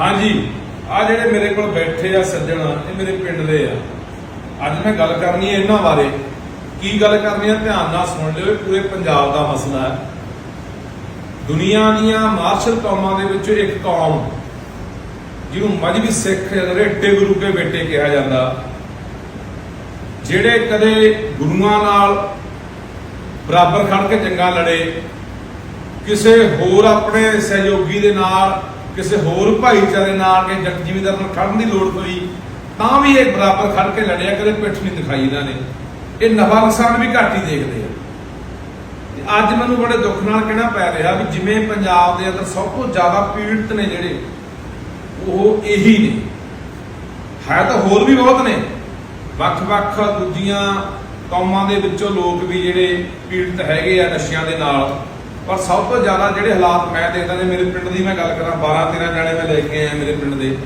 ਹਾਂਜੀ, ਆ ਜਿਹੜੇ ਮੇਰੇ ਕੋਲ ਬੈਠੇ ਆ ਸੱਜਣ, ਇਹ ਮੇਰੇ ਪਿੰਡ ਦੇ ਆ। ਅੱਜ ਮੈਂ ਗੱਲ ਕਰਨੀ ਹੈ ਇਹਨਾਂ ਬਾਰੇ। ਕੀ ਗੱਲ ਕਰਨੀ ਹੈ ਧਿਆਨ ਨਾਲ ਸੁਣ ਲਿਓ ਪੂਰੇ ਪੰਜਾਬ ਦਾ ਮਸਲਾ ਹੈ। ਦੁਨੀਆ ਦੀਆਂ ਮਾਰਸ਼ਲ ਕੌਮਾਂ ਦੇ ਵਿੱਚ ਇੱਕ ਕੌਮ, ਜਿਹਨੂੰ ਮਜਬੀ ਸਿੱਖ ਰੇਟੇ ਗੁਰੂ ਕੇ ਬੇਟੇ ਕਿਹਾ ਜਾਂਦਾ। ਜਿਹੜੇ ਕਦੇ ਗੁਰੂਆਂ ਨਾਲ ਬਰਾਬਰ ਖੜ ਕੇ ਜੰਗਾਂ ਲੜੇ, ਕਿਸੇ ਹੋਰ ਆਪਣੇ ਸਹਿਯੋਗੀ ਦੇ ਨਾਲ ਕਿਸੇ ਹੋਰ ਭਾਈਚਾਰੇ ਨਾਲ ਕਿ ਜਗ ਜ਼ਿਮੀਂਦਾਰ ਨਾਲ ਖੜਨ ਦੀ ਲੋੜ ਪਈ, ਤਾਂ ਵੀ ਇਹ ਬਰਾਬਰ ਖੜ ਕੇ ਲੜਿਆ ਕਦੇ ਪਿੱਠ ਨਹੀਂ ਦਿਖਾਈ ਇਹਨਾਂ ਨੇ। ਇਹ ਨਫਾ ਨੁਕਸਾਨ ਵੀ ਘੱਟ ਹੀ ਦੇਖਦੇ ਆ। ਅੱਜ ਮੈਨੂੰ ਬੜੇ ਦੁੱਖ ਨਾਲ ਕਹਿਣਾ ਪੈ ਰਿਹਾ ਵੀ ਜਿਵੇਂ ਪੰਜਾਬ ਦੇ ਅੰਦਰ ਸਭ ਤੋਂ ਜ਼ਿਆਦਾ ਪੀੜਤ ਨੇ ਜਿਹੜੇ, ਉਹ ਇਹੀ ਨੇ। ਹੈ ਤਾਂ ਹੋਰ ਵੀ ਬਹੁਤ ਨੇ। ਵੱਖ-ਵੱਖ ਦੂਜੀਆਂ ਕੌਮਾਂ ਦੇ ਵਿੱਚੋਂ ਲੋਕ ਵੀ ਜਿਹੜੇ ਪੀੜਤ ਹੈਗੇ ਆ ਨਸ਼ਿਆਂ ਦੇ ਨਾਲ। ਪਰ ਸਭ ਤੋਂ ਜ਼ਿਆਦਾ ਜਿਹੜੇ ਹਾਲਾਤ ਮੈਂ ਦੇਖਦਾ ਨੇ ਮੇਰੇ ਪਿੰਡ ਦੀ ਮੈਂ ਗੱਲ ਕਰਾਂ 12 13 ਜਾਣੇ ਮੈਂ ਲੈ ਕੇ ਆਇਆ ਮੇਰੇ ਪਿੰਡ ਦੇ।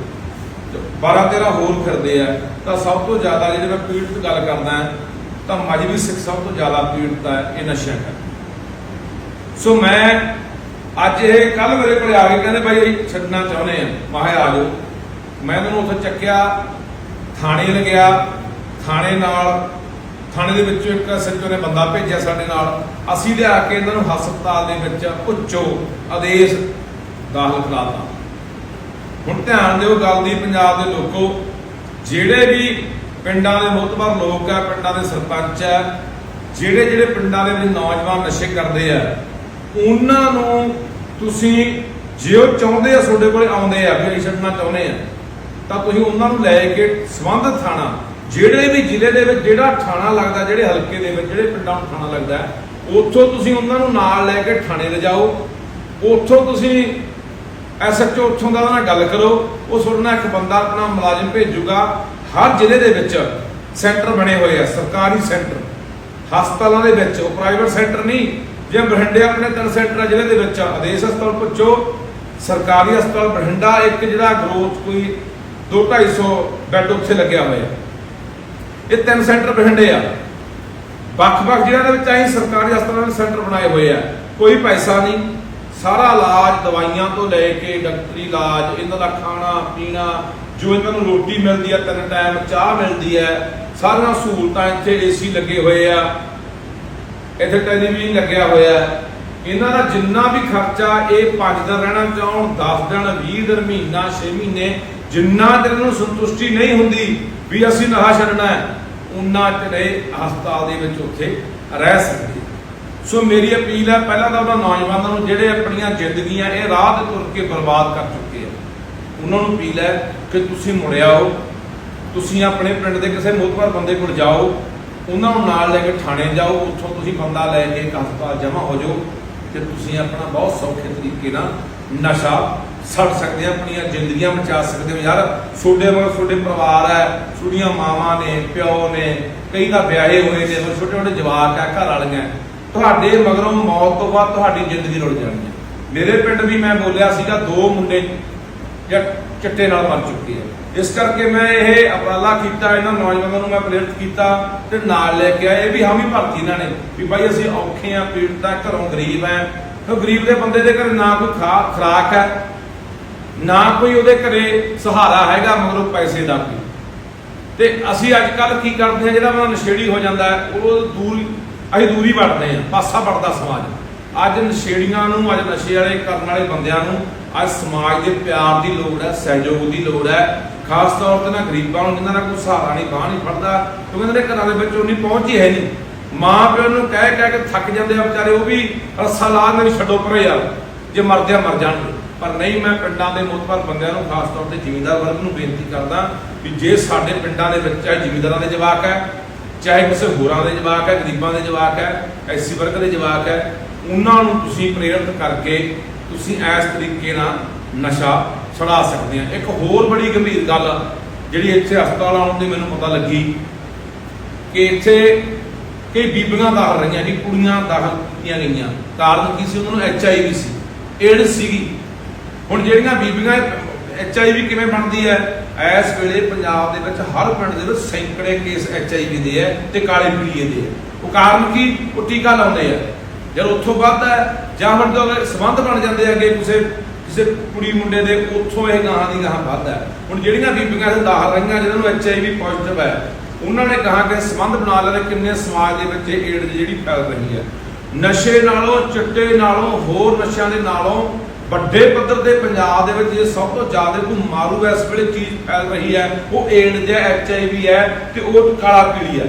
12 13 ਹੋਰ ਫਿਰਦੇ ਆ, ਤਾਂ ਸਭ ਤੋਂ ਜ਼ਿਆਦਾ ਜਿਹੜੇ ਮੈਂ ਪੀੜਤ ਗੱਲ ਕਰਦਾ, ਤਾਂ ਮਜਬੀ ਸਿੱਖ ਸਭ ਤੋਂ ਜ਼ਿਆਦਾ ਪੀੜਤ ਹੈ ਇਹ ਨਸ਼ਿਆਂ ਕਰਕੇ ਸੋ ਮੈਂ ਅੱਜ ਇਹ ਕੱਲ ਮੇਰੇ ਕੋਲ ਆ ਕੇ ਕਹਿੰਦੇ ਭਾਈ ਛੱਡਣਾ ਚਾਹੁੰਦੇ ਆ। ਮਾਹੇ ਆ ਜਾਓ। ਮੈਂ ਤੁਹਾਨੂੰ ਉੱਥੇ ਚੱਕਿਆ, ਥਾਣੇ ਲਗਿਆ ਥਾਣੇ ਨਾਲ ਥਾਣੇ ਦੇ ਵਿੱਚੋਂ ਇੱਕ ਸੱਚੋ ਨੇ ਬੰਦਾ ਭੇਜਿਆ ਸਾਡੇ ਨਾਲ। ਅਸੀਂ ਲਿਆ ਕੇ ਇਹਨਾਂ ਨੂੰ ਹਸਪਤਾਲ ਦੇ ਵਿੱਚ ਉੱਚੋ ਆਦੇਸ਼ ਦਾਖਲ ਕਰਾਤਾ ਹੁਣ ਧਿਆਨ ਦਿਓ ਗੱਲ ਦੀ, ਪੰਜਾਬ ਦੇ ਲੋਕੋ, ਜਿਹੜੇ ਵੀ ਪਿੰਡਾਂ ਦੇ ਮੁਤਬਰ ਲੋਕ ਆ, ਪਿੰਡਾਂ ਦੇ ਸਰਪੰਚ ਆ, ਜਿਹੜੇ ਜਿਹੜੇ ਪਿੰਡਾਂ ਦੇ ਵਿੱਚ ਨੌਜਵਾਨ ਨਸ਼ੇ ਕਰਦੇ ਆ, ਉਹਨਾਂ ਨੂੰ ਤੁਸੀਂ ਜੇ ਉਹ ਚਾਹੁੰਦੇ ਆ, ਤੁਹਾਡੇ ਕੋਲੇ ਆਉਂਦੇ ਆ ਵੀ ਅਸੀਂ ਛੱਡਣਾ ਚਾਹੁੰਦੇ ਆ, ਤਾਂ ਤੁਸੀਂ ਉਹਨਾਂ ਨੂੰ ਲੈ ਕੇ ਸੰਬੰਧਿਤ ਥਾਣਾ ਜਿਹੜੇ ਵੀ ਜ਼ਿਲ੍ਹੇ ਦੇ ਵਿੱਚ ਜਿਹੜਾ ਥਾਣਾ ਲੱਗਦਾ, ਜਿਹੜੇ ਹਲਕੇ ਦੇ ਵਿੱਚ, ਜਿਹੜੇ ਪਿੰਡਾਂ ਨੂੰ ਥਾਣਾ ਲੱਗਦਾ ਉੱਥੋਂ ਤੁਸੀਂ ਉਹਨਾਂ ਨੂੰ ਨਾਲ ਲੈ ਕੇ ਥਾਣੇ ਲਿਜਾਓ ਉੱਥੋਂ ਤੁਸੀਂ ਐਸਐਚਓ ਉੱਥੋਂ ਦਾ ਉਹਦੇ ਨਾਲ ਗੱਲ ਕਰੋ। ਉਹ ਤੁਹਾਡੇ ਨਾਲ ਇੱਕ ਬੰਦਾ ਆਪਣਾ ਮੁਲਾਜ਼ਮ ਭੇਜੂਗਾ। ਹਰ ਜ਼ਿਲ੍ਹੇ ਦੇ ਵਿੱਚ ਸੈਂਟਰ ਬਣੇ ਹੋਏ ਆ, ਸਰਕਾਰੀ ਸੈਂਟਰ। ਹਸਪਤਾਲਾਂ ਦੇ ਵਿੱਚ, ਉਹ ਪ੍ਰਾਈਵੇਟ ਸੈਂਟਰ ਨਹੀਂ। ਜੇ ਬਠਿੰਡੇ ਆਪਣੇ ਤਿੰਨ ਸੈਂਟਰ ਆ ਜ਼ਿਲ੍ਹੇ ਦੇ ਵਿੱਚ ਆਦੇਸ਼ ਹਸਪਤਾਲ ਪੁੱਛੋ, ਸਰਕਾਰੀ ਹਸਪਤਾਲ ਬਠਿੰਡਾ ਇੱਕ ਜਿਹੜਾ ਗਰੋਥ ਕੋਈ 2-250 ਬੈੱਡ ਉੱਥੇ ਲੱਗਿਆ ਹੋਇਆ। ਇਹ ਤਿੰਨ ਸੈਂਟਰ ਬਠਿੰਡੇ ਆ। ਵੱਖ-ਵੱਖ ਜ਼ਿਲ੍ਹਿਆਂ ਦੇ ਵਿੱਚ ਅਸੀਂ ਸਰਕਾਰੀ ਹਸਪਤਾਲਾਂ ਦੇ ਸੈਂਟਰ ਬਣਾਏ ਹੋਏ ਆ। ਕੋਈ ਪੈਸਾ ਨਹੀਂ। ਸਾਰਾ ਇਲਾਜ ਦਵਾਈਆਂ ਤੋਂ ਲੈ ਕੇ ਡਾਕਟਰੀ ਇਲਾਜ, ਇਹਨਾਂ ਦਾ ਖਾਣਾ, ਪੀਣਾ, ਜੋ ਇਹਨਾਂ ਨੂੰ ਰੋਟੀ ਮਿਲਦੀ ਆ, ਤਿੰਨ ਟਾਈਮ ਚਾਹ ਮਿਲਦੀ ਹੈ ਸਾਰੀਆਂ ਸਹੂਲਤਾਂ ਇੱਥੇ ਏਸੀ ਲੱਗੇ ਹੋਏ ਆ। ਇੱਥੇ ਟੈਲੀਵਿਜ਼ਨ ਲੱਗਿਆ ਹੋਇਆ। ਇਹਨਾਂ ਦਾ ਜਿੰਨਾ ਵੀ ਖਰਚਾ ਇਹ 5 ਦਿਨ ਰਹਿਣਾ ਚਾਹਣ 10 ਦਿਨ 20 ਦਿਨ, ਮਹੀਨਾ 6 ਮਹੀਨੇ ਜਿੰਨਾ ਚਿਰ ਇਹਨੂੰ ਸੰਤੁਸ਼ਟੀ ਨਹੀਂ ਹੁੰਦੀ ਵੀ ਅਸੀਂ ਨਹਾ ਛੱਡਣਾ ਹੈ, ਉਨਾ ਚਿਰ ਹਸਪਤਾਲ ਦੇ ਵਿੱਚ ਉੱਥੇ ਰਹਿ ਸਕਦੇ ਸੋ ਮੇਰੀ ਅਪੀਲ ਹੈ, ਪਹਿਲਾਂ ਤਾਂ ਉਹਨਾਂ ਨੌਜਵਾਨਾਂ ਨੂੰ ਜਿਹੜੇ ਆਪਣੀਆਂ ਜ਼ਿੰਦਗੀਆਂ ਇਹ ਰਾਹ ਤੇ ਤੁਰ ਕੇ ਬਰਬਾਦ ਕਰ ਚੁੱਕੇ ਆ, ਉਹਨਾਂ ਨੂੰ ਅਪੀਲ ਹੈ ਕਿ ਤੁਸੀਂ ਮੁੜ ਆਓ, ਤੁਸੀਂ ਆਪਣੇ ਪਿੰਡ ਦੇ ਕਿਸੇ ਮੋਤਬਰ ਬੰਦੇ ਕੋਲ ਜਾਓ, ਉਹਨਾਂ ਨੂੰ ਨਾਲ ਲੈ ਕੇ ਥਾਣੇ ਜਾਓ, ਉੱਥੋਂ ਤੁਸੀਂ ਬੰਦਾ ਲੈ ਕੇ ਇੱਕ ਹਸਪਤਾਲ ਜਮ੍ਹਾਂ ਹੋ ਜਾਓ ਤੇ ਤੁਸੀਂ ਆਪਣਾ ਬਹੁਤ ਸੌਖੇ ਤਰੀਕੇ ਨਾਲ ਨਸ਼ਾ ਸੜ ਸਕਦੇ ਆ ਆਪਣੀਆਂ ਜ਼ਿੰਦਗੀਆਂ ਬਚਾ ਸਕਦੇ ਹੋ। ਯਾਰ ਛੋਡੇ ਮਗਰ ਛੋਡੇ ਪਰਿਵਾਰ ਹੈ ਛੋਡੀਆਂ ਮਾਵਾਂ ਨੇ, ਪਿਓ ਨੇ, ਕਈ ਤਾਂ ਵਿਆਹੇ ਹੋਏ ਨੇ ਛੋਟੇ ਛੋਟੇ ਜਵਾਕ ਆ ਘਰ ਵਾਲੀਆਂ ਤੁਹਾਡੇ ਮਗਰੋਂ ਮੌਤ ਤੋਂ ਬਾਅਦ ਤੁਹਾਡੀ ਜ਼ਿੰਦਗੀ ਰੁਲ ਜਾਣੀ ਹੈ। ਮੇਰੇ ਪਿੰਡ ਵੀ ਮੈਂ ਬੋਲਿਆ ਸੀਗਾ, ਦੋ ਮੁੰਡੇ ਚਿੱਟੇ ਨਾਲ ਮਰ ਚੁੱਕੇ ਆ। ਇਸ ਕਰਕੇ ਮੈਂ ਇਹ ਉਪਰਾਲਾ ਕੀਤਾ, ਇਹਨਾਂ ਨੌਜਵਾਨਾਂ ਨੂੰ ਮੈਂ ਪ੍ਰੇਰਿਤ ਕੀਤਾ ਤੇ ਨਾਲ ਲੈ ਕੇ ਆਏ। ਇਹ ਵੀ ਹਾਮੀ ਭਰਤੀ ਇਹਨਾਂ ਨੇ ਵੀ ਭਾਈ ਅਸੀਂ ਔਖੇ ਆ, ਪੀੜਤ ਆ, ਘਰੋਂ ਗਰੀਬ ਆ। ਉਹ ਗਰੀਬ ਦੇ ਬੰਦੇ ਦੇ ਘਰੇ ਨਾ ਕੋਈ ਖਾ- ਖੁਰਾਕ ਹੈ ਨਾ ਕੋਈ ਉਹਦੇ ਘਰੇ ਸਹਾਰਾ ਹੈਗਾ, ਮਗਰੋਂ ਪੈਸੇ ਦਾ ਵੀ। ਤੇ ਅਸੀਂ ਅੱਜ ਕੱਲ ਕੀ ਕਰਦੇ ਹਾਂ, ਜਿਹੜਾ ਉਹਨਾਂ ਨਸ਼ੇੜੀ ਹੋ ਜਾਂਦਾ ਉਹ ਦੂਰ, ਅਸੀਂ ਦੂਰੀ ਵੜਦੇ ਹਾਂ, ਪਾਸਾ ਵੜਦਾ ਸਮਾਜ। ਅੱਜ ਨਸ਼ੇੜੀਆਂ ਨੂੰ, ਅੱਜ ਨਸ਼ੇ ਵਾਲੇ ਕਰਨ ਵਾਲੇ ਬੰਦਿਆਂ ਨੂੰ, ਅੱਜ ਸਮਾਜ ਦੇ ਪਿਆਰ ਦੀ ਲੋੜ ਹੈ, ਸਹਿਯੋਗ ਦੀ ਲੋੜ ਹੈ। ਖਾਸ ਤੌਰ ਤੇ ਨਾ ਗਰੀਬਾਂ ਨੂੰ, ਜਿਨ੍ਹਾਂ ਦਾ ਕੋਈ ਸਹਾਰਾ ਨਹੀਂ, ਬਾਹ ਨਹੀਂ ਫੜਦਾ, ਕਿਉਂਕਿ ਇਹਨਾਂ ਦੇ ਘਰਾਂ ਦੇ ਵਿੱਚ ਉਨੀ ਪਹੁੰਚ ਹੀ ਹੈ ਨਹੀਂ। ਮਾਂ ਪਿਓ ਨੂੰ ਕਹਿ ਕਹਿ ਕੇ ਥੱਕ ਜਾਂਦੇ ਆ ਵਿਚਾਰੇ, ਉਹ ਵੀ ਰੱਸਾ ਲਾ ਦੇ ਛੱਡੋ ਪਰੇ ਯਾਰ ਜੇ ਮਰਦਿਆਂ ਮਰ ਜਾਣਗੇ। ਪਰ ਨਹੀਂ, ਮੈਂ ਪਿੰਡਾਂ ਦੇ ਮੁਤਬਰ ਬੰਦਿਆਂ ਨੂੰ ਖਾਸ ਤੌਰ ਤੇ ਜ਼ਿਮੀਂਦਾਰ ਵਰਗ ਨੂੰ ਬੇਨਤੀ ਕਰਦਾ ਵੀ ਜੇ ਸਾਡੇ ਪਿੰਡਾਂ ਦੇ ਵਿੱਚ ਚਾਹੇ ਜ਼ਿਮੀਂਦਾਰਾਂ ਦੇ ਜਵਾਕ ਹੈ, ਚਾਹੇ ਕਿਸੇ ਹੋਰਾਂ ਦੇ ਜਵਾਕ ਹੈ, ਗਰੀਬਾਂ ਦੇ ਜਵਾਕ ਹੈ ਐਸੀ ਵਰਗ ਦੇ ਜਵਾਕ ਹੈ, ਉਹਨਾਂ ਨੂੰ ਤੁਸੀਂ ਪ੍ਰੇਰਿਤ ਕਰਕੇ ਤੁਸੀਂ ਇਸ ਤਰੀਕੇ ਨਾਲ ਨਸ਼ਾ ਛੁਡਾ ਸਕਦੇ ਆ। ਇੱਕ ਹੋਰ ਬੜੀ ਗੰਭੀਰ ਗੱਲ ਜਿਹੜੀ ਇੱਥੇ ਹਸਪਤਾਲ ਆਉਣ ਦੀ ਮੈਨੂੰ ਪਤਾ ਲੱਗੀ ਕਿ ਇੱਥੇ ਕਈ ਬੀਬੀਆਂ ਦਾਖਲ ਰਹੀਆਂ ਕਿ ਕੁੜੀਆਂ ਦਾਖਲ ਕੀਤੀਆਂ ਗਈਆਂ। ਕਾਰਨ ਕੀ ਸੀ? ਉਹਨਾਂ ਨੂੰ H I we C. AIDS ਸੀਗੀ। ਹੁਣ ਜਿਹੜੀਆਂ ਬੀਬੀਆਂ ਐਚ ਆਈ ਵੀ ਕਿਵੇਂ ਬਣਦੀ ਹੈ? ਇਸ ਵੇਲੇ ਪੰਜਾਬ ਦੇ ਵਿੱਚ ਹਰ ਪਿੰਡ ਦੇ ਵਿੱਚ ਸੈਂਕੜੇ ਕੇਸ ਐਚ ਦੇ ਹੈ ਤੇ ਕਾਲੇ ਪੀਲੀਏ ਦੇ ਹੈ। ਉਹ ਕਾਰਨ ਕੀ? ਉਹ ਟੀਕਾ ਲਾਉਂਦੇ ਆ। ਜਦ ਉੱਥੋਂ ਵੱਧਦਾ ਹੈ, ਜਾਂ ਫਿਰ ਜਦੋਂ ਸਬੰਧ ਬਣ ਜਾਂਦੇ ਅੱਗੇ ਕਿਸੇ ਕਿਸੇ ਕੁੜੀ ਮੁੰਡੇ ਦੇ, ਉੱਥੋਂ ਇਹ ਗਾਹਾਂ ਦੀ ਗਾਹਾਂ ਵੱਧ ਹੈ। ਹੁਣ ਜਿਹੜੀਆਂ ਬੀਬੀਆਂ ਦੇ ਦਾਖਲ ਰਹੀਆਂ ਜਿਹਨਾਂ ਨੂੰ ਐਚਆਈਵੀ ਪੋਜ਼ਿਟਿਵ ਹੈ, ਉਹਨਾਂ ਨੇ ਕਹਾ ਕਿ ਸੰਬੰਧ ਬਣਾ ਲੈਣੇ ਕਿੰਨੇ ਸਮਾਜ ਦੇ ਵਿੱਚ ਇਹ ਜਿਹੜੀ ਫੈਲ ਰਹੀ ਹੈ। ਨਸ਼ੇ ਨਾਲੋਂ, ਚਿੱਟੇ ਨਾਲੋਂ, ਹੋਰ ਨਸ਼ਿਆਂ ਦੇ ਨਾਲੋਂ ਵੱਡੇ ਪੱਧਰ ਤੇ ਪੰਜਾਬ ਦੇ ਵਿੱਚ ਇਹ ਸਭ ਤੋਂ ਜ਼ਿਆਦਾ ਕੋਈ ਮਾਰੂ ਇਸ ਵੇਲੇ ਚੀਜ਼ ਫੈਲ ਰਹੀ ਹੈ, ਉਹ ਏਡਜ਼ ਹੈ ਐਚਆਈਵੀ ਹੈ ਤੇ ਉਹ ਕਾਲਾ ਪੀਲੀ ਹੈ।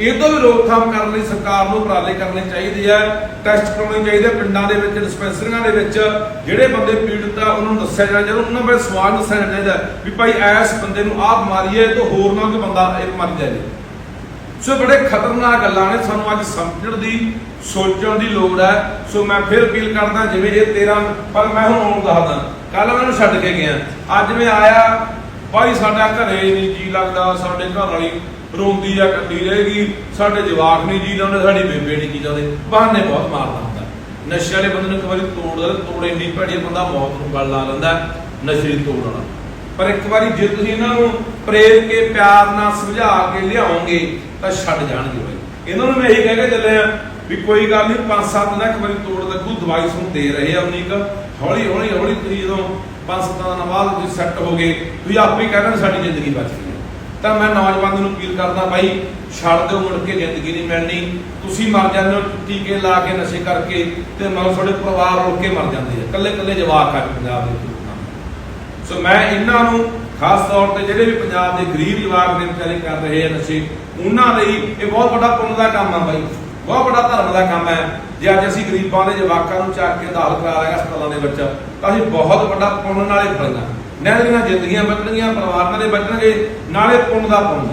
ਇਹ ਤੋਂ ਵੀ ਰੋਕਥਾਮ ਕਰਨ ਲਈ ਸਰਕਾਰ ਨੂੰ ਉਪਰਾਲੇ ਕਰਨੇ ਚਾਹੀਦੇ ਆ, ਟੈਸਟ ਕਰਾਉਣੇ ਚਾਹੀਦੇ ਆ, ਪਿੰਡਾਂ ਦੇ ਵਿੱਚ, ਡਿਸਪੈਂਸਰੀਆਂ ਦੇ ਵਿੱਚ, ਜਿਹੜੇ ਬੰਦੇ ਪੀੜਤ ਆ, ਉਹਨਾਂ ਨੂੰ ਦੱਸਿਆ ਜਾਣਾ ਚਾਹੀਦਾ, ਉਹਨਾਂ ਬਾਰੇ ਸਵਾਲ ਦੱਸਿਆ ਜਾਣਾ ਚਾਹੀਦਾ ਵੀ ਭਾਈ ਐਸ ਬੰਦੇ ਨੂੰ ਆਹ ਬਿਮਾਰੀ ਹੈ ਤਾਂ ਹੋਰ ਨਾ ਕੋਈ ਬੰਦਾ ਇਹ ਮਰ ਜਾਏ। ਸੋ ਬੜੇ ਖਤਰਨਾਕ ਗੱਲਾਂ ਨੇ ਸਾਨੂੰ ਅੱਜ ਸਮਝਣ ਦੀ, ਸੋਚਣ ਦੀ ਲੋੜ ਹੈ। ਸੋ ਮੈਂ ਫਿਰ ਅਪੀਲ ਕਰਦਾ, ਜਿਵੇਂ ਇਹ 13 ਪਰ ਮੈਂ ਹੁਣ ਆਉਣ ਦੱਸਦਾ ਕੱਲ ਮੈਂ ਇਹਨੂੰ ਛੱਡ ਕੇ ਗਿਆ। ਅੱਜ ਮੈਂ ਆਇਆ, ਭਾਈ ਸਾਡਾ ਘਰੇ ਨਹੀਂ ਜੀ ਲੱਗਦਾ, ਸਾਡੇ ਘਰ ਵਾਲੀ ਰੋਂਦੀ ਆ ਕੱਢੀ ਰਹੇਗੀ, ਸਾਡੇ ਜਵਾਕ ਨਹੀਂ ਜੀ ਲਾਉਂਦੇ, ਸਾਡੀ ਬੇਬੇ ਨਹੀਂ ਜੀ ਲਾਉਂਦੇ। ਬਹਾਨੇ ਬਹੁਤ ਮਾਰਦਾ ਹੁੰਦਾ ਨਸ਼ੇ ਵਾਲੇ ਬੰਦੇ ਨੂੰ ਇੱਕ ਵਾਰੀ ਤੋੜ ਤੋੜੇ ਤੋੜ ਇੰਨੀ ਬੰਦਾ ਮੌਤ ਨੂੰ ਗੱਲ ਲਾ ਲੈਂਦਾ, ਨਸ਼ੇ ਦੀ ਤੋੜ ਵਾਲਾ। ਪਰ ਇੱਕ ਵਾਰੀ ਜੇ ਤੁਸੀਂ ਇਹਨਾਂ ਨੂੰ ਪ੍ਰੇਮ ਕੇ, ਪਿਆਰ ਨਾਲ ਸਮਝਾ ਕੇ ਲਿਆਓਗੇ, ਤਾਂ ਛੱਡ ਜਾਣਗੇ ਬਾਈ। ਇਹਨਾਂ ਨੂੰ ਮੈਂ ਇਹੀ ਕਹਿ ਕੇ ਚੱਲੇ ਵੀ ਕੋਈ ਗੱਲ ਨਹੀਂ, ਪੰਜ ਸੱਤ ਦਿਨਾਂ ਵਾਰੀ ਤੋੜ ਲੱਗੂ, ਦਵਾਈ ਤੁਹਾਨੂੰ ਦੇ ਰਹੇ ਆ ਉਨੀਕ ਹੌਲੀ ਹੌਲੀ ਹੌਲੀ ਤੁਸੀਂ ਜਦੋਂ ਪੰਜ ਸੱਤਾਂ ਦਿਨਾਂ ਬਾਅਦ ਤੁਸੀਂ ਸੈੱਟ ਹੋ ਗਏ, ਤੁਸੀਂ ਆਪੇ ਹੀ ਕਹਿੰਦੇ ਸਾਡੀ ਜ਼ਿੰਦਗੀ ਬਚ ਗਈ ਹੈ। ਤਾਂ ਮੈਂ ਨੌਜਵਾਨਾਂ ਨੂੰ ਅਪੀਲ ਕਰਦਾ ਬਾਈ, ਛੱਡ ਦਿਓ ਮੁੜ ਕੇ ਜ਼ਿੰਦਗੀ ਨਹੀਂ ਮਿਲਣੀ। ਤੁਸੀਂ ਮਰ ਜਾਂਦੇ ਹੋ ਟੀਕੇ ਲਾ ਕੇ, ਨਸ਼ੇ ਕਰਕੇ, ਤੇ ਮਗਰ ਤੁਹਾਡੇ ਪਰਿਵਾਰ ਰੁੜ ਕੇ ਮਰ ਜਾਂਦੇ ਆ। ਕੱਲੇ ਕੱਲੇ ਜਵਾਕ ਆ ਪੰਜਾਬ ਦੇ ਵਿੱਚ। ਸੋ ਮੈਂ ਇਹਨਾਂ ਨੂੰ ਖਾਸ ਤੌਰ ਤੇ ਜਿਹੜੇ ਵੀ ਪੰਜਾਬ ਦੇ ਗਰੀਬ ਜਵਾਕ ਨੇ ਵਿਚਾਰੇ ਕਰ ਰਹੇ ਆ ਨਸ਼ੇ, ਉਹਨਾਂ ਲਈ ਇਹ ਬਹੁਤ ਵੱਡਾ ਪੁੰਨ ਦਾ ਕੰਮ ਆ ਬਾਈ। ਬਹੁਤ ਵੱਡਾ ਧਰਮ ਦਾ ਕੰਮ ਹੈ। ਜੇ ਅੱਜ ਅਸੀਂ ਗਰੀਬਾਂ ਦੇ ਜਵਾਕਾਂ ਨੂੰ ਚੱਕ ਕੇ ਦਾਖਲ ਕਰਾ ਰਹੇ ਹਸਪਤਾਲਾਂ ਦੇ ਵਿੱਚ, ਤਾਂ ਅਸੀਂ ਬਹੁਤ ਵੱਡਾ ਪੁੰਨ ਨਾਲੇ ਫਲੀਆਂ ਨਹਿਰੀਆਂ ਜ਼ਿੰਦਗੀਆਂ ਬਚਣਗੀਆਂ, ਪਰਿਵਾਰਾਂ ਦੇ ਬਚਣਗੇ, ਨਾਲੇ ਪੁੰਨ ਦਾ ਪੁੰਨ।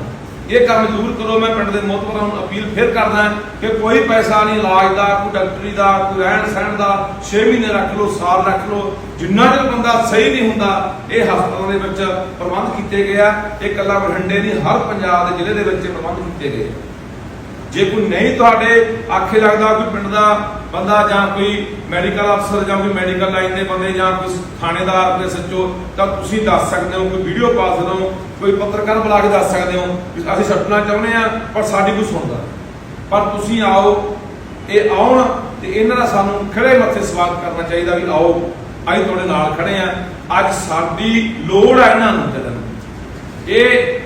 ਇਹ ਕੰਮ ਜ਼ਰੂਰ ਕਰੋ, ਮੈਂ ਪਿੰਡ ਦੇ ਮੋਤਬਰਾਂ ਨੂੰ ਅਪੀਲ ਫਿਰ ਕਰਦਾ ਕਿ ਕੋਈ ਪੈਸਾ ਨਹੀਂ, ਇਲਾਜ ਦਾ, ਕੋਈ ਡਾਕਟਰੀ ਦਾ, ਕੋਈ ਰਹਿਣ ਸਹਿਣ ਦਾ 6 ਮਹੀਨੇ ਰੱਖ ਲਓ, ਸਾਲ ਰੱਖ ਲਓ, ਜਿੰਨਾ ਚਿਰ ਬੰਦਾ ਸਹੀ ਨਹੀਂ ਹੁੰਦਾ, ਇਹ ਹਸਪਤਾਲਾਂ ਦੇ ਵਿੱਚ ਪ੍ਰਬੰਧ ਕੀਤੇ ਗਏ ਆ, ਇਹ ਇਕੱਲਾ ਬਠਿੰਡੇ ਨਹੀਂ, ਹਰ ਪੰਜਾਬ ਦੇ ਜ਼ਿਲ੍ਹੇ ਦੇ ਵਿੱਚ ਇਹ ਪ੍ਰਬੰਧ ਕੀਤੇ ਗਏ ਜੇ ਕੋਈ ਨਹੀਂ ਤੁਹਾਡੇ ਆਖੇ ਲੱਗਦਾ ਕੋਈ ਪਿੰਡ ਦਾ ਬੰਦਾ ਜਾਂ ਕੋਈ ਮੈਡੀਕਲ ਅਫਸਰ ਜਾਂ ਕੋਈ ਮੈਡੀਕਲ ਲਾਈਨ ਦੇ ਬੰਦੇ ਜਾਂ ਕੋਈ ਥਾਣੇਦਾਰ, ਕੋਈ ਸੱਚੋ ਤਾਂ ਤੁਸੀਂ ਦੱਸ ਸਕਦੇ ਹੋ, ਕੋਈ ਵੀਡੀਓ ਪਾ ਸਕਦੇ ਹੋ, ਕੋਈ ਪੱਤਰਕਾਰ ਬੁਲਾ ਕੇ ਦੱਸ ਸਕਦੇ ਹੋ ਵੀ ਅਸੀਂ ਛੱਡਣਾ ਚਾਹੁੰਦੇ ਆ ਪਰ ਸਾਡੀ ਕੋਈ ਸੁਣਦਾ ਪਰ ਤੁਸੀਂ ਆਓ, ਇਹ ਆਉਣ ਤੇ ਇਹਨਾਂ ਦਾ ਸਾਨੂੰ ਖੜੇ ਮੱਥੇ ਸਵਾਗਤ ਕਰਨਾ ਚਾਹੀਦਾ ਵੀ ਆਓ, ਅਸੀਂ ਤੁਹਾਡੇ ਨਾਲ ਖੜੇ ਆ ਅੱਜ ਸਾਡੀ ਲੋੜ ਹੈ ਇਹਨਾਂ ਨੂੰ ਚੱਲਣ ਇਹ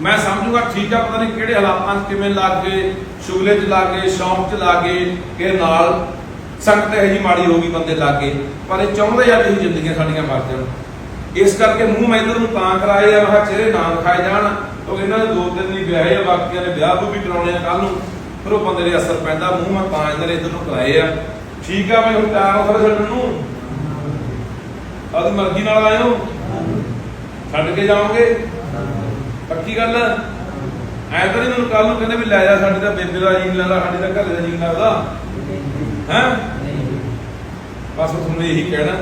ਮੈਂ ਸਮਝੂਗਾ ਠੀਕ ਆ, ਪਤਾ ਨਹੀਂ ਕਿਹੜੇ ਹਾਲਾਤਾਂ 'ਚ ਕਿਵੇਂ ਲੱਗ ਗਏ, ਸ਼ੁਗਲੇ 'ਚ ਲੱਗ ਗਏ, ਸ਼ੌਂਕ 'ਚ ਲੱਗ ਗਏ, ਕਿ ਨਾਲ ਸੰਗਤ ਇਹ ਜੀ ਮਾੜੀ ਹੋ ਗਈ ਬੰਦੇ ਲੱਗ ਗਏ। ਪਰ ਇਹ ਚਾਹੁੰਦੇ ਆ ਵੀ ਜ਼ਿੰਦਗੀਆਂ ਸਾਡੀਆਂ ਮਰ ਜਾਣ। ਇਸ ਕਰਕੇ ਮੂੰਹ ਮੈਂ ਇਧਰ ਨੂੰ ਤਾਂ ਕਰਾਏ ਆ, ਮੈਂ ਚਿਹਰੇ ਨਾ ਦਿਖਾਏ ਜਾਣ। ਕਿਉਂਕਿ ਇਹਨਾਂ ਦੇ ਦੋ ਦਿਨ ਨਹੀਂ ਵਿਆਹੇ ਆ, ਬਾਕੀਆਂ ਨੇ ਵਿਆਹ ਵੀ ਕਰਾਉਣੇ ਆ ਕੱਲ ਨੂੰ। ਫਿਰ ਉਹ ਬੰਦੇ ਦੇ ਅਸਰ ਪੈਂਦਾ, ਮੂੰਹ ਮੈਂ ਤਾਂ ਇਧਰ ਇਧਰ ਨੂੰ ਕਰਾਏ ਆ। ਠੀਕ ਆ ਮੈਂ ਹੁਣ ਤਿਆਰ ਹੋ ਸਾਰੇ ਛੱਡਣ ਨੂੰ। ਆਦੀ ਮਰਜ਼ੀ ਨਾਲ ਆਇਓ। ਛੱਡ ਕੇ ਜਾਓਗੇ। ਪੱਕੀ ਗੱਲ ਐ ਤਾਂ ਨਹੀਂ ਮੈਨੂੰ ਕੱਲ ਨੂੰ ਕਹਿੰਦੇ ਵੀ ਲੈ ਜਾ ਸਾਡੇ ਦਾ ਬੇਬੇ ਦਾ ਜੀਨ ਲੱਗਦਾ, ਸਾਡੇ ਦਾ ਘਰੇ ਦਾ ਜੀਨ ਲੱਗਦਾ। ਹੈ? ਬਸ ਤੁਹਾਨੂੰ ਇਹੀ ਕਹਿਣਾ।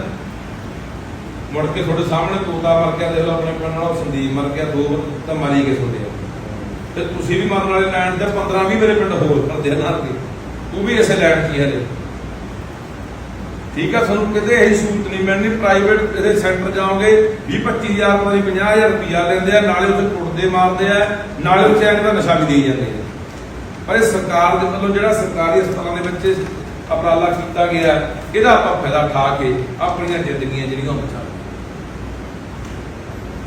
ਮੁੜ ਕੇ ਤੁਹਾਡੇ ਸਾਹਮਣੇ ਤੋਤਾ ਮਰ ਗਿਆ, ਦੇਖ ਲਓ ਆਪਣੇ ਪਿੰਡ ਨਾਲ ਸੰਦੀਪ ਮਰ ਗਿਆ, ਦੋ ਤਾਂ ਮਾਰੀ ਗਏ ਤੁਹਾਡੇ। ਤੇ ਤੁਸੀਂ ਵੀ ਮਰਨ ਵਾਲੇ ਲੈਣ ਤੇ 15 20 ਮੇਰੇ ਪਿੰਡ ਹੋਰ ਕਰਦੇ ਨਾਲ ਕੇ। ਤੂੰ ਵੀ ਇਸੇ ਲੈਣ 'ਚ ਹੀ ਠੀਕ ਆ ਤੁਹਾਨੂੰ ਕਿਤੇ ਇਹੀ ਸਹੂਲਤ ਨਹੀਂ ਮਿਲਣੀ। ਪ੍ਰਾਈਵੇਟ ਇਹਦੇ ਸੈਂਟਰ ਜਾਓਗੇ 20 25000 ਰੁਪਏ ਦੀ 50000 ਰੁਪਿਆ ਲੈਂਦੇ ਆ, ਨਾਲੇ ਉੱਥੇ ਕੁੱਟਦੇ ਮਾਰਦੇ ਆ, ਨਾਲੇ ਉੱਥੇ ਐਂ ਦਾ ਨਸ਼ਾ ਵੀ ਦੇਈ ਜਾਂਦੇ ਆ। ਪਰ ਇਹ ਸਰਕਾਰ ਦੇ ਵੱਲੋਂ ਜਿਹੜਾ ਸਰਕਾਰੀ ਹਸਪਤਾਲਾਂ ਦੇ ਵਿੱਚ ਉਪਰਾਲਾ ਕੀਤਾ ਗਿਆ, ਇਹਦਾ ਆਪਾਂ ਫਾਇਦਾ ਠਾ ਕੇ ਆਪਣੀਆਂ ਜ਼ਿੰਦਗੀਆਂ ਜਿਹੜੀਆਂ ਉਹ ਬਚਾਓ